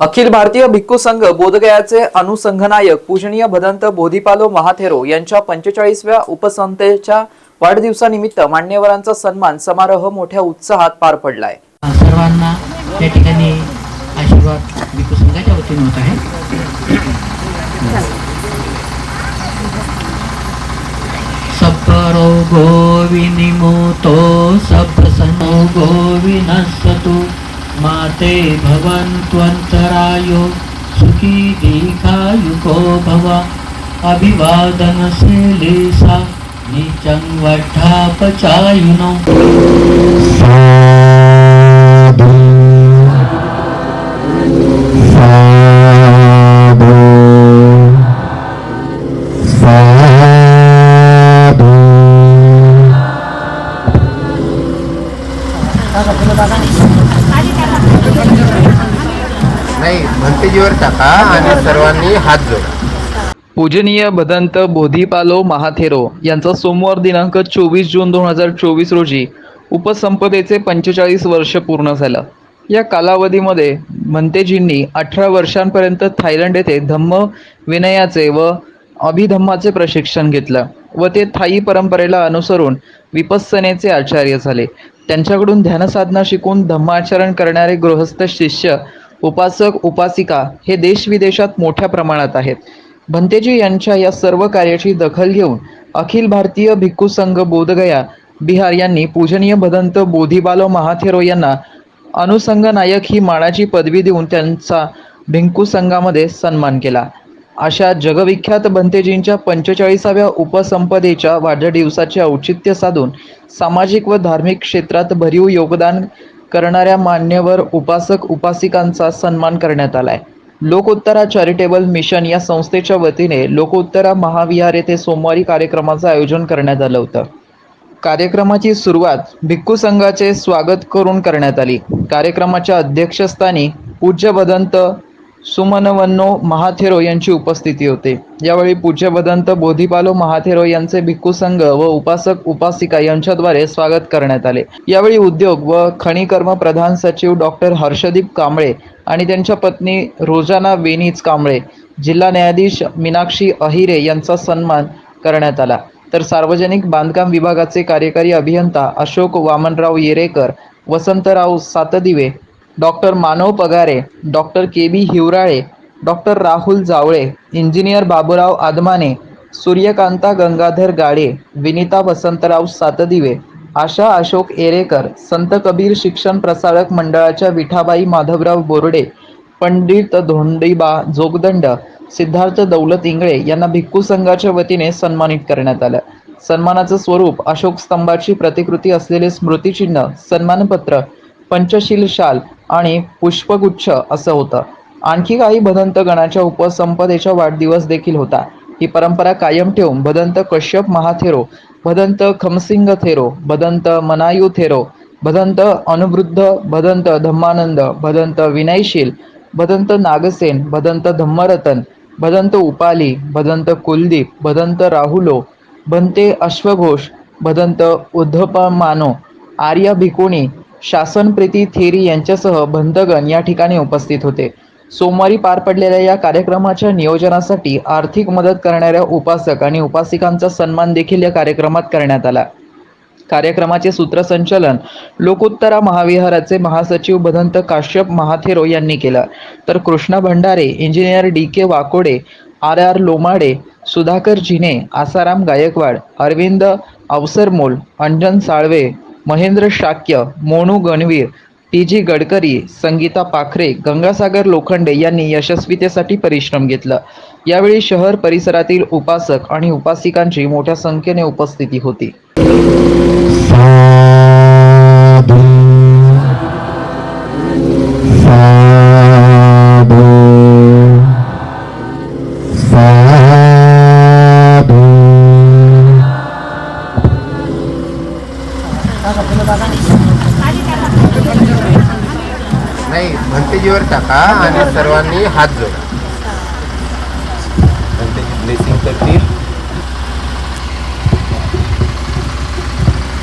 अखिल भारतीय भिक्खू संघ बोधगयाचे अनुसंघनायक पूजनीय भदंत बोधिपालो महाथेरो यांच्या पंचेचाळीसव्या उपसंतेच्या वाढदिवसानिमित्त मान्यवरांचा सन्मान समारोह मोठ्या उत्साहात पार पडलाय. सर्वांना या ठिकाणी आशीर्वाद भिक्खू संघाच्या वतीने होत आहे. सपरो गोविनिमुतो सप्तसनो गोविनस्सतु. माते भवन्त्वन्तरायो सुखी दीर्घायुको भव। अभिवादनशीलेशा नीचं वड्ढापचायुनो साधु। साधु। टाका आणि सर्वांनी हात जोडा. पूजनीय भदंत बोधीपालो महाथेरो यांचा सोमवार दिनांक चोवीस जून दोन हजार चोवीस रोजी उपसंपदेचे पंचेचाळीस वर्ष पूर्ण झालं. या कालावधीमध्ये म्हणतेजींनी अठरा वर्षांपर्यंत थायलंड येथे धम्म विनयाचे व अभिधम्माचे प्रशिक्षण घेतलं व ते थाई परंपरेला अनुसरून विपस्सनेचे आचार्य झाले. त्यांच्याकडून ध्यानसाधना शिकून धम्माचरण करणारे गृहस्थ शिष्य उपासक उपासिका हे देशविदेशात मोठ्या प्रमाणात आहेत. भंतेजी यांच्या या सर्व कार्याची दखल घेऊन अखिल भारतीय भिक्खू संघ बोधगया बिहार यांनी पूजनीय भदंत बोधिबालो महाथेरो यांना अनुसंग नायक ही मानाची पदवी देऊन त्यांचा भिंकू संघामध्ये सन्मान केला. अशा जगविख्यात भंतेजींच्या पंचेचाळीसाव्या उपसंपदेच्या वाढदिवसाचे औचित्य साधून सामाजिक व धार्मिक क्षेत्रात भरीव योगदान करणाऱ्या मान्यवर उपासक उपासिकांचा सन्मान करण्यात आलाय. लोकोत्तरा चॅरिटेबल मिशन या संस्थेच्या वतीने लोकोत्तरा महाविहार येथे सोमवारी कार्यक्रमाचं आयोजन करण्यात आलं होतं. कार्यक्रमाची सुरुवात भिक्खू संघाचे स्वागत करून करण्यात आली. कार्यक्रमाच्या अध्यक्षस्थानी पूज्य भदंत सुमनवन्नो महाथेरो यांची उपस्थिती होते. यावेळी पूज्य भदंत बोधिपालो महाथेरो यांचे भिक्खू संघ व उपासक उपासिका यांच्याद्वारे स्वागत करण्यात आले. यावेळी उद्योग व खनिकर्म प्रधान सचिव डॉक्टर हर्षदीप कांबळे आणि त्यांच्या पत्नी रोजाना वेनीज कांबळे जिल्हा न्यायाधीश मीनाक्षी अहिरे यांचा सन्मान करण्यात आला. तर सार्वजनिक बांधकाम विभागाचे कार्यकारी अभियंता Ashok Vamanrao Yerekar Vasantrao Satdive doctor Manav Pagare doctor K B Hiwrale doctor Rahul Jawale engineer Baburao Aadmane Suryakanta Gangadhar Gade Vinita Vasantrao Satdive Asha Ashok Erekar Sant Kabir शिक्षण प्रसारक मंडळाच्या विठाबाई माधवराव बोर्डे पंडित धोंडीबा जोगदंड सिद्धार्थ दौलत इंगळे यांना भिक्खू संघाच्या वतीने सन्मानित करण्यात आलं. सन्मानाचं स्वरूप अशोक स्तंभाची प्रतिकृती असलेले स्मृतिचिन्ह सन्मानपत्र पंचशील शाल आणि पुष्पगुच्छ असं होतं. आणखी काही भदंत गणाच्या उपसंपदेचा वाढदिवस देखील होता. ही परंपरा कायम ठेवून भदंत कश्यप महाथेरो भदंत खमसिंग थेरो भदंत मनायू थेरो भदंत अनुवृद्ध भदंत धम्मानंद भदंत विनयशील भदंत नागसेन भदंत धम्मरतन भदंत उपाली भदंत कुलदीप भदंत राहुलो भंते अश्वघोष भदंत उद्धपमानो आर्य भिकुणी शासनप्रीती थेरी यांच्यासह भंतगण या ठिकाणी उपस्थित होते. सोमवारी पार पडलेल्या या कार्यक्रमाच्या नियोजनासाठी आर्थिक मदत करणाऱ्या उपासक आणि उपासिकांचा सन्मान देखील या कार्यक्रमात करण्यात आला. कार्यक्रमाचे सूत्रसंचालन लोकोत्तरा महाविहाराचे महासचिव भदंत काश्यप महाथेरो यांनी केलं. तर Krishna Bhandare engineer D K Wakode R R Lomade Sudhakar Jine Asaram Gaikwad Arvind Awasarmol Anjan Salve Mahendra Shakya Monu Ganvir T G Gadkari Sangita Pakhare Gangasagar Lokhande यांनी यशस्वीतेसाठी परिश्रम घेतला. यावेळी शहर परिसरातील उपासक आणि उपासिकांची मोठ्या संख्येने उपस्थिती होती. नाही भंतेजीवर टाका आणि सर्वांनी हात जोडा. भंतेजी ब्लेसिंग करतील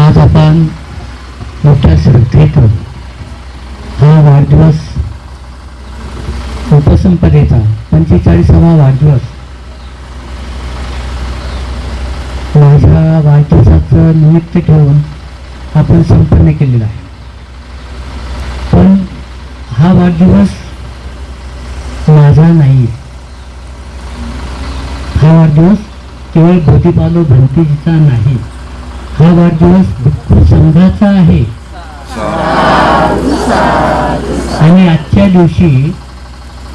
आज आपण मोठ्या श्रद्धेत हा वाढदिवस उपसंपदेचा पंचेचाळीसावा वाढदिवस. माझ्या वाढदिवसाचं निमित्त ठेवून आपण संपन्न केलेला आहे. पण हा वाढदिवस माझा नाही हा वाढदिवस केवळ बोधीपालो भंतीजीचा नाही. हा वाढदिवस भिक्खू संघाचा आहे. आणि आजच्या दिवशी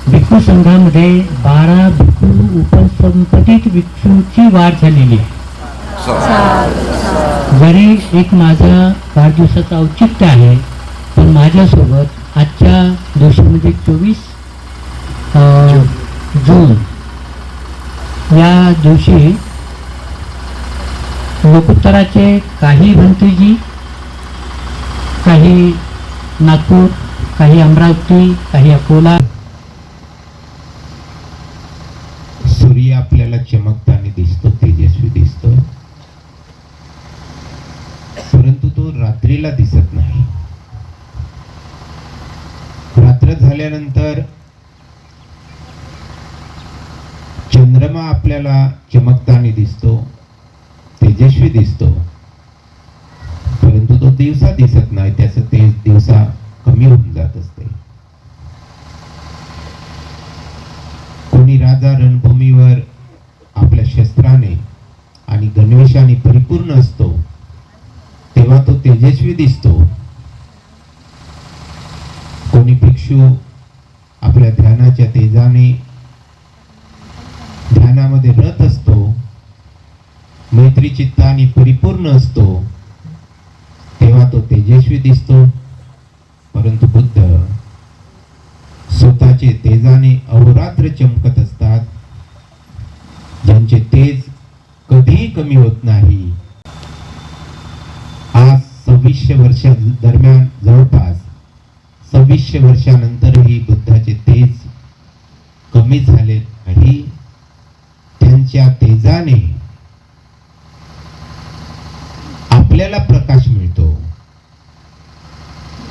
भिक्खू संघामध्ये बारा भिक्खू उपसंपटित भिक्षूंची वाढ झालेली आहे. जरी एक माझा वाढदिवसाचं औचित्य आहे पण माझ्यासोबत आजच्या दिवशी म्हणजे चोवीस जून या दिवशी लोकोत्तराचे काही भंतीजी काही नागपूर काही अमरावती काही अकोला सूर्य आपल्याला चमकताना दिसतो तेजस्वी दिसतो परंतु तो रात्रीला दिसत नाही रात्र झाल्यानंतर चंद्रमा आपल्याला चमकताना दिसतो तेजस्वी दिसतो. परंतु तो दिवसा दिसत नाही त्याचं तेज दिवसा कमी होऊन जात असते. कोणी राजा रणभूमीवर आपल्या शस्त्राने आणि गणवेशाने परिपूर्ण असतो तेव्हा तो तेजस्वी दिसतो. कोणी भिक्षू आपल्या ध्यानाच्या तेजाने ध्यानामध्ये रथ असतो मैत्री चित्ताने परिपूर्ण असतो तेव्हा तो तेजस्वी दिसतो. परंतु बुद्ध स्वतःचे तेजाने अहोरात्र चमकत असतात ज्यांचे तेज कधीही कमी होत नाही. आज सव्वीसशे वर्षा दरम्यान जवळपास सव्वीसशे वर्षानंतरही बुद्धाचे तेज कमी झाले तेजाने आपल्याला प्रकाश मिळतो.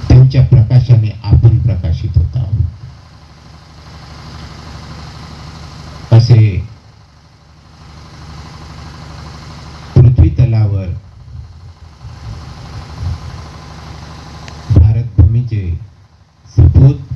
त्यांच्या प्रकाशाने आपण प्रकाशित होत. आहोत असे पृथ्वी तलावर भारत भूमीचे सपूत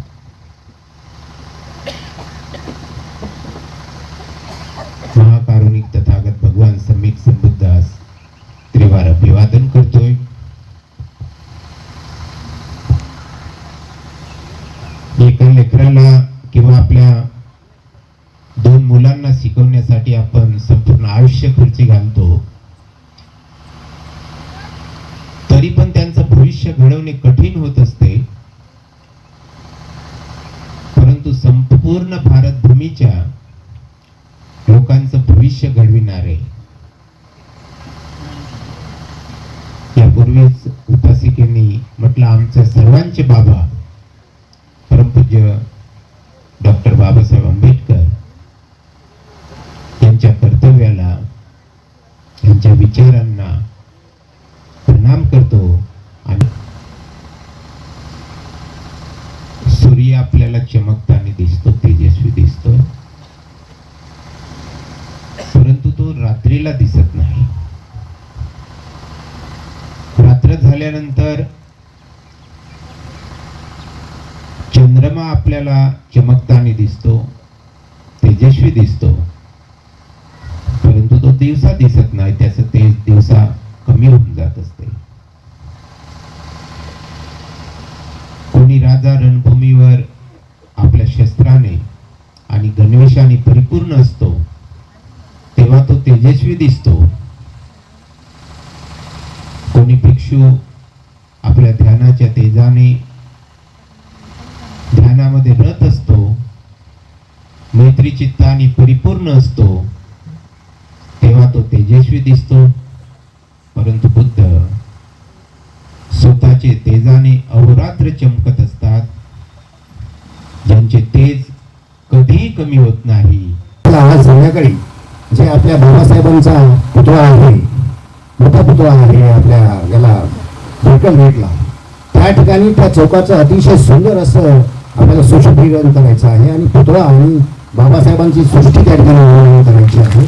आयुष्य खर्ची घालतो. तरी पण त्यांचं भविष्य घडवणे कठीण होत असते. परंतु संपूर्ण भारत भूमीच्या लोकांचं भविष्य घडविणारे. यापूर्वीच उपासिकेने म्हटलं आमच्या सर्वांचे बाबा परमपूज्य डॉक्टर बाबासाहेब आंबेडकर यांच्या कर्तव्याला यांच्या विचारांना प्रणाम करतो आणि सूर्य आपल्याला चमकताना दिसतो तेजस्वी दिसतो. परंतु तो रात्रीला दिसत नाही. रात्र झाल्यानंतर चंद्रमा आपल्याला चमकताना दिसतो तेजस्वी दिसतो. परंतु दिवसा दिसत नाही त्याचं तेज दिवसा कमी होऊन जात असते. कोणी राजा रणभूमीवर आपल्या शस्त्राने आणि गणवेशाने परिपूर्ण असतो तेव्हा तो तेजस्वी दिसतो. कोणी भिक्षू आपल्या ध्यानाच्या तेजाने ध्यानामध्ये रथ असतो मैत्री चित्ताने परिपूर्ण असतो तेजस्वी दिसतो परंतु बुद्ध स्वतःचे तेजाने अहोरात्र चमकत असतात. ज्यांचे तेज कधी कमी होत नाही. आज संध्याकाळी जे आपल्या बाबासाहेबांचा पुतळा आहे मोठा पुतळा आहे आपल्या याला भेटल भेटला त्या ठिकाणी त्या चौकाचं अतिशय सुंदर असं आपल्याला सुशोभित करायचं आहे आणि पुतळा आणि बाबासाहेबांची सृष्टी त्या ठिकाणी करायची आहे.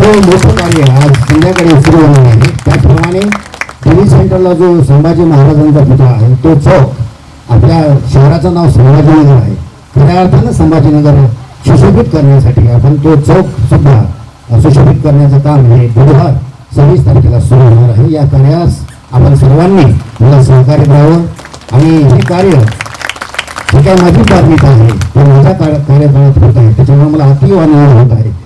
हे मोठं कार्य आज संध्याकाळी सुरू होणार आहे. त्याचप्रमाणे पोलीस सेंटरला जो संभाजी महाराजांचा पुतळा आहे तो चौक आपल्या शहराचं नाव संभाजीनगर आहे. खऱ्या अर्थानं संभाजीनगर सुशोभित करण्यासाठी आपण तो चौक सुद्धा सुशोभित करण्याचं काम हे बुधवार सव्वीस तारखेला सुरू होणार आहे. या कार्यास आपण सर्वांनी मला सहकार्य द्यावं आणि हे कार्य जे काही माझी प्राथमिकता आहे. ते माझ्या कार्य कार्यकाळात होत आहे. त्याच्यामुळे मला अतिव आनंद होत आहे.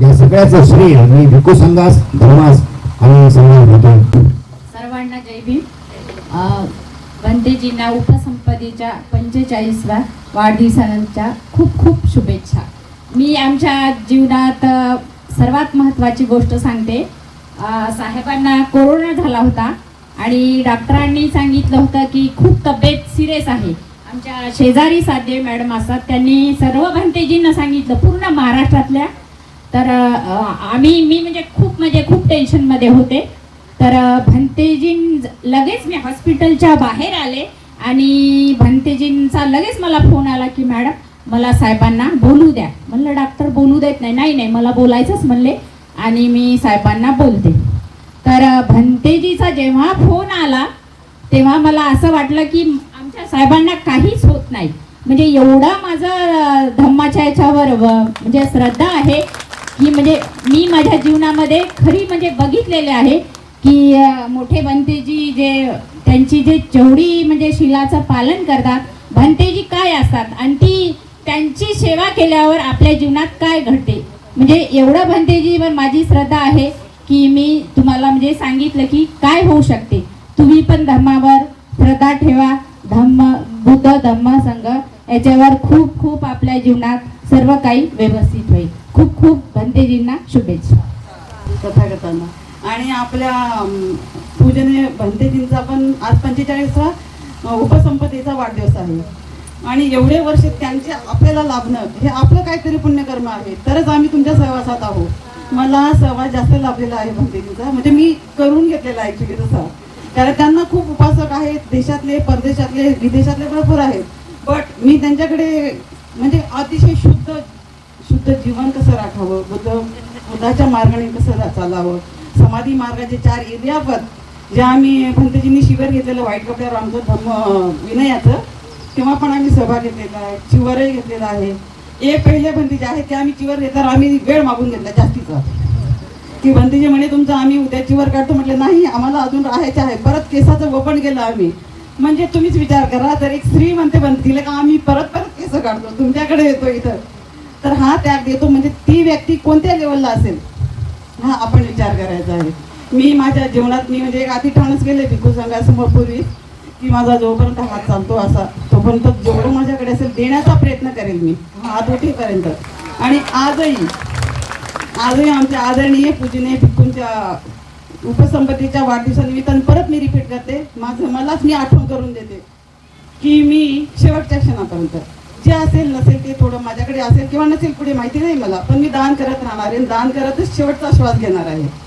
या सगळ्याचं श्रेय मी भिकू संघास धर्मास आणि समाज देतो सर्वांना जय भीम. अ, वंदेजींना उपसंपदेच्या पंचेचाळीसव्या वाढदिवसाच्या खूप खूप शुभेच्छा. मी आमच्या जीवनात सर्वात महत्त्वाची गोष्ट सांगते. साहेबांना कोरोना झाला होता आणि डॉक्टरांनी सांगितलं होतं की खूप तब्येत सिरियस आहे. आमच्या शेजारी साधे मॅडम असतात त्यांनी सर्व भंतेजींना सांगितलं पूर्ण महाराष्ट्रातल्या तर आम्ही मी म्हणजे खूप म्हणजे खूप टेन्शनमध्ये होते. तर भंतेजीं लगेच मी हॉस्पिटलच्या बाहेर आले आणि भंतेजींचा लगेच मला फोन आला की मॅडम मला साहेबांना बोलू द्या. म्हणलं डॉक्टर बोलू देत नाही. नाही नाही मला बोलायचंच म्हणले. आणि मी साहेबांना बोलते. तर भंतेजीचा जेव्हा फोन आला तेव्हा मला असं वाटलं की आमच्या साहेबांना काहीच होत नाही. म्हणजे एवढा माझा धम्माच्या याच्यावर म्हणजे श्रद्धा आहे. की म्हणजे मी माझ्या जीवनामध्ये खरी म्हणजे बघितलेले आहे की मोठे भंतेजी जे त्यांची जे जेवढी म्हणजे शिलाचं पालन करतात भंतेजी काय असतात? आणि ती त्यांची सेवा केल्यावर आपल्या जीवनात काय घडते? म्हणजे एवढं भंतेजीवर माझी श्रद्धा आहे की मी तुम्हाला म्हणजे सांगितलं की काय होऊ शकते. तुम्ही पण धर्मावर श्रद्धा ठेवा. धम्म बुद्ध धम्म संघ याच्यावर खूप खूप आपल्या जीवनात सर्व काही व्यवस्थित होईल. खूप खूप भंतेजींना शुभेच्छा. तथागतांना. आणि आपल्या पूजने पूजनीय भंतेजींचा पण आज पंचेचाळीसवा उपसंपत्तीचा वाढदिवस आहे. आणि एवढे वर्ष त्यांचे आपल्याला लाभणं हे आपलं काहीतरी पुण्यकर्म आहे. तरच आम्ही तुमच्या सहवासात आहोत. मला हा सहवास जास्त लाभलेला आहे भंतेजींचा म्हणजे मी करून घेतलेला आहे ॲक्च्युली तसा. कारण त्यांना खूप उपासक आहेत. देशातले परदेशातले विदेशातले भरपूर आहेत. बट मी त्यांच्याकडे म्हणजे अतिशय शुद्ध बुद्ध जीवन कसं राखावं बुद्ध बुद्धाच्या मार्गाने कसं चालावं. समाधी मार्गाचे चार एरियापद जे आम्ही भंतजींनी शिबिर घेतलेलं व्हाईट कपड्यावर आमचं धम्म विनयाचं तेव्हा पण आम्ही सहभाग घेतलेला आहे चिवरही घेतलेला आहे. हे पहिले भंतीजी आहे ते आम्ही चिवर घेताना आम्ही वेळ मागून घेतला जास्तीचा. की भंतीजी म्हणे तुमचं आम्ही उद्या चिवर काढतो. म्हटले नाही आम्हाला अजून राहायचं आहे. परत केसाचं वपण केलं आम्ही. म्हणजे तुम्हीच विचार करा तर एक स्त्री म्हणते बनतील का आम्ही परत परत केस काढतो? तुमच्याकडे येतो इथं. तर हा त्याग देतो म्हणजे ती व्यक्ती कोणत्या लेवलला असेल? हा आपण विचार करायचा आहे. मी माझ्या जीवनात मी म्हणजे एक ठाणच गेले भिकू संघासमोर पूर्वी की माझा जोपर्यंत हात चालतो असा तोपर्यंत जेवढं माझ्याकडे असेल देण्याचा प्रयत्न करेल मी. हात उठेपर्यंत. आणि आजही आजही आमच्या आदरणीय पूजने भिकूंच्या उपसंपत्तीच्या वाढदिवसानिमित्तानं परत मी रिपीट करते. माझं मलाच मी आठवण करून देते की मी शेवटच्या क्षणापर्यंत. जे असेल नसेल ते थोडं माझ्याकडे असेल किंवा नसेल पुढे माहिती नाही मला. पण मी दान करत राहणार आहे आणि दान करतच शेवटचा श्वास घेणार आहे.